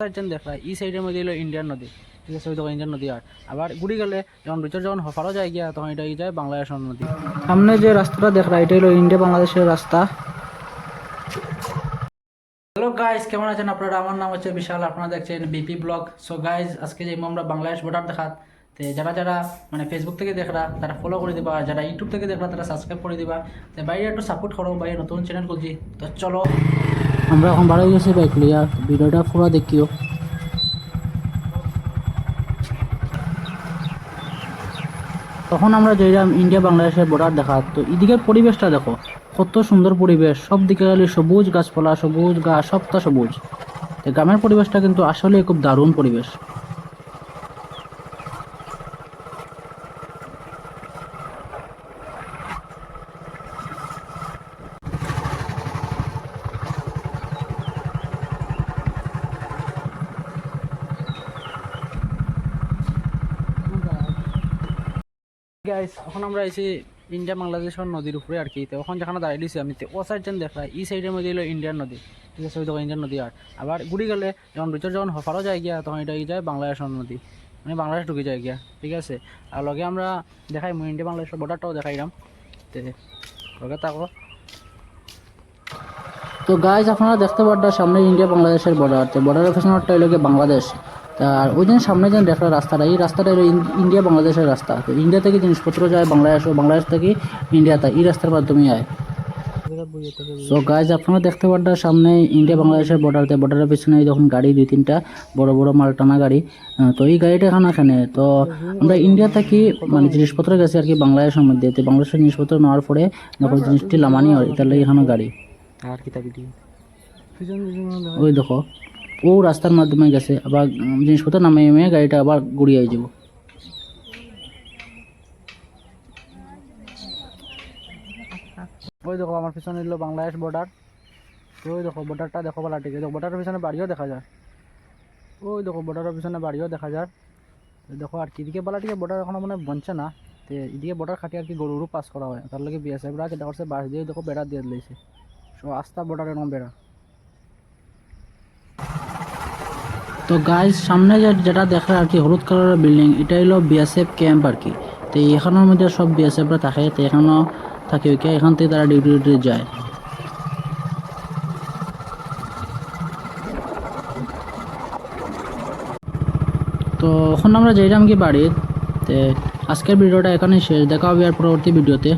সাইডেন দেখরা এই সাইডের মধ্যে হলো ইন্ডিয়ান নদী, ঠিক আছে, ওই তখন ইন্ডিয়ান নদী আর। আবার ঘুরি গেলে, যখন ভিতর যখন হফারও যায় গিয়া, তখন এটা যায় বাংলাদেশের নদী। সামনে যে রাস্তাটা দেখরা এটা হলো ইন্ডিয়া বাংলাদেশের রাস্তা। হ্যালো গাইজ কেমন আছেন আপনারা? আমার নাম হচ্ছে বিশাল, আপনারা দেখছেন বিপি ব্লগ সো গাইজ আজকে যে আমরা বাংলাদেশ বর্ডার দেখাত। তো যারা যারা মানে ফেসবুক থেকে দেখরা, তারা ফলো করে দিবা। যারা ইউটিউব থেকে দেখরা, তারা সাবস্ক্রাইব করে দিবা। তো বাইরে একটু সাপোর্ট করো, বাইরে নতুন চ্যানেল খুলছি। তো চলো। আমরা এখন বাড়ি গেছি বাইক লিয়া ভিডিওটা পুরো দেখিও। তখন আমরা যাইলাম ইন্ডিয়া, বাংলাদেশের বর্ডার দেখা, তো এদিকের পরিবেশটা দেখো। কত সুন্দর পরিবেশ, সব দিকে গেলে সবুজ গাছপালা, সবুজ গাছ সবটা সবুজ। তো গ্রামের পরিবেশটা কিন্তু আসলে খুব দারুণ পরিবেশ। গাইস এখন আমরা এসে ইন্ডিয়া নদীর উপরে আর কি। তো ওখানে যেখানে দাঁড়িয়ে দিয়েছি আমি ও সাইড যেন দেখলা এই সাইডের মধ্যে হলো ইন্ডিয়ান নদী। ঠিক আছে, ওই ইন্ডিয়ান নদী আর। আবার ঘুরি গেলে, যখন ভিতর যখন হফারও যায় গিয়া, তখন এটা যায়? বাংলাদেশের নদী। মানে বাংলাদেশ ঢুকে যায় গিয়া, ঠিক আছে? আর লগে আমরা দেখাই ইন্ডিয়া বাংলাদেশের বর্ডারটাও দেখাইলাম। লগে তাকো তো গাইজ আপনারা দেখতে পারটা সামনে ইন্ডিয়া বাংলাদেশের বর্ডার তো বর্ডারের গিয়ে বাংলাদেশ আর ওই দিন সামনে যেন দেখা রাস্তাটা এই রাস্তাটা ইন্ডিয়া বাংলাদেশের রাস্তা। তো ইন্ডিয়া থেকে জিনিসপত্র যায় বাংলাদেশ ও বাংলাদেশ থেকে ইন্ডিয়াতে এই রাস্তার মাধ্যমে আয়। সো গাইজ আপনারা দেখতে পারটা সামনে ইন্ডিয়া বাংলাদেশের বর্ডার তো বর্ডারের পিছনে যখন গাড়ি দুই তিনটা বড় বড় মাল টানা গাড়ি তো এই গাড়িটা এখানে এখানে তো আমরা ইন্ডিয়া থেকে মানে জিনিসপত্র গেছি আর কি বাংলাদেশের মধ্যে। তো বাংলাদেশের জিনিসপত্র নেওয়ার পরে দেখো জিনিসটি লামানি হয় তাহলে এখানে গাড়ি। আর ভিডিও ওই দেখো। ও রাস্তার মাধ্যমে গেছে, আবার জিনিসপত্র নামিয়ে নামিয়ে গাড়িটা আবার ঘুরিয়ে যাব ওই দেখো, আমার পিছনে এলো বাংলাদেশ বর্ডার ওই দেখো বর্ডারটা দেখো বলা ঠিক আছে। বর্ডারের পিছনে বাড়িও দেখা যায়। ওই দেখো বর্ডারের পিছনে বাড়িও দেখা যায়। দেখো, আর কি এদিকে বলা ঠিক বর্ডার এখনও মানে বনছে না। তো এদিকে বর্ডার খাটি আর কি গরুরও পাস করা হয়। তার লাগে বিএসএফরা যেটা করছে বাস দিয়ে দেখো বেড়া দিয়ে দিয়েছে। সো, আস্তা বর্ডার এরকম বেড়া। তো গাইজ সামনে যেটা দেখা আর কি, হলুদ কালারের বিল্ডিং এটা হলো বিএসএফ ক্যাম্প আর কি। তো এখানের মধ্যে সব বিএসএফরা থাকে, তো এখানেও থাকে ওইকে এখান থেকে তারা ডিউটি ডিউটি যায়। তো এখন আমরা যাইলাম কি বাড়ির, তো আজকের ভিডিওটা এখানেই শেষ, দেখা হবে আর পরবর্তী ভিডিওতে।